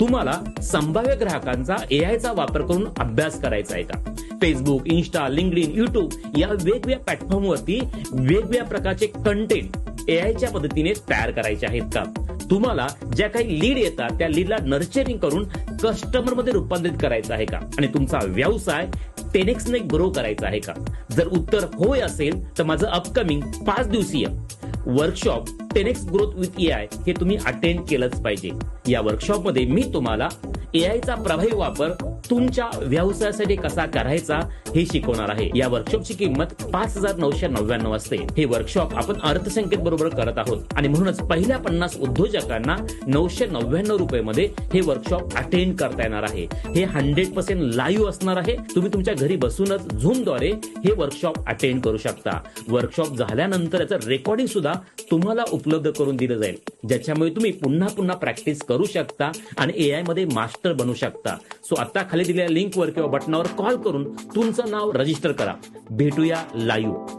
तुम्हाला संभाव्य ग्राहकांचा एआयचा वापर करून अभ्यास करायचा आहे का? फेसबुक इन्स्टा लिंकडिन युट्यूब या वेगवेगळ्या प्लॅटफॉर्मवरती वेगवेगळ्या प्रकारचे कंटेंट एआयच्या पद्धतीने तयार करायचे आहेत का? तुम्हाला ज्या काही लीड येतात त्या लीडला नर्चरिंग करून कस्टमरमध्ये रूपांतरित करायचं आहे का? आणि तुमचा व्यवसाय टेनेक्सने ग्रो करायचा आहे का? जर उत्तर होय असेल तर माझं अपकमिंग पाच दिवसीय workshop ten x growth with AI हे तुम्ही अटेंड केलंच पाहिजे. या वर्कशॉपमध्ये मी तुम्हाला एआयचा प्रभावी वापर तुमच्या व्यवसायासाठी कसा करायचा हे शिकवणार आहे. या वर्कशॉपची किंमत पाच हजार नऊशे नव्याण्णव असते. हे वर्कशॉप आपण अर्थसंकेत बरोबर करत आहोत. आणि म्हणूनच पहिल्या पन्नास उद्योजकांना नऊशे नव्याण्णव रुपये मध्ये हे वर्कशॉप अटेंड करता येणार आहे. हे हंड्रेड पर्सेंट लाईव्ह असणार आहे. तुम्ही तुमच्या घरी बसूनच झूमद्वारे हे वर्कशॉप अटेंड करू शकता. वर्कशॉप झाल्यानंतर याचं रेकॉर्डिंग सुद्धा तुम्हाला उपलब्ध करून दिलं जाईल. ज्याच्यामुळे तुम्ही पुन्हा पुन्हा प्रॅक्टिस करू शकता आणि एआयमध्ये मास्टर बनू शकता. सो आता खाली दिलेल्या लिंकवर किंवा बटनावर कॉल करून तुमचं नाव रजिस्टर करा. भेटूया लाईव्ह